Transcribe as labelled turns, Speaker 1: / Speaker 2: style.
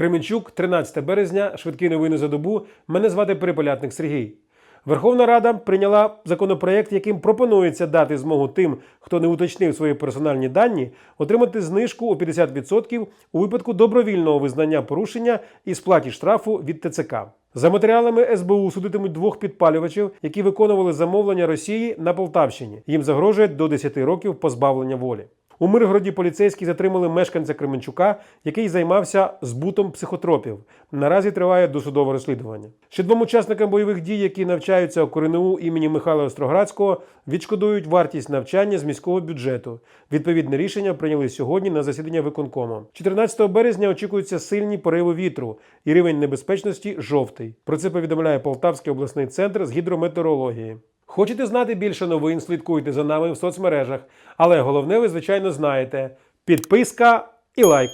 Speaker 1: Кременчук, 13 березня, швидкі новини за добу. Мене звати Переполятник Сергій. Верховна Рада прийняла законопроект, яким пропонується дати змогу тим, хто не уточнив свої персональні дані, отримати знижку у 50% у випадку добровільного визнання порушення і сплаті штрафу від ТЦК. За матеріалами СБУ судитимуть двох підпалювачів, які виконували замовлення Росії на Полтавщині. Їм загрожує до 10 років позбавлення волі. У Миргороді поліцейські затримали мешканця Кременчука, який займався збутом психотропів. Наразі триває досудове розслідування. Ще двом учасникам бойових дій, які навчаються у КРНУ імені Михайла Остроградського, відшкодують вартість навчання з міського бюджету. Відповідне рішення прийняли сьогодні на засідання виконкому. 14 березня очікуються сильні пориви вітру і рівень небезпечності жовтий. Про це повідомляє Полтавський обласний центр з гідрометеорології. Хочете знати більше новин? Слідкуйте за нами в соцмережах. Але головне, ви звичайно знаєте: підписка і лайк.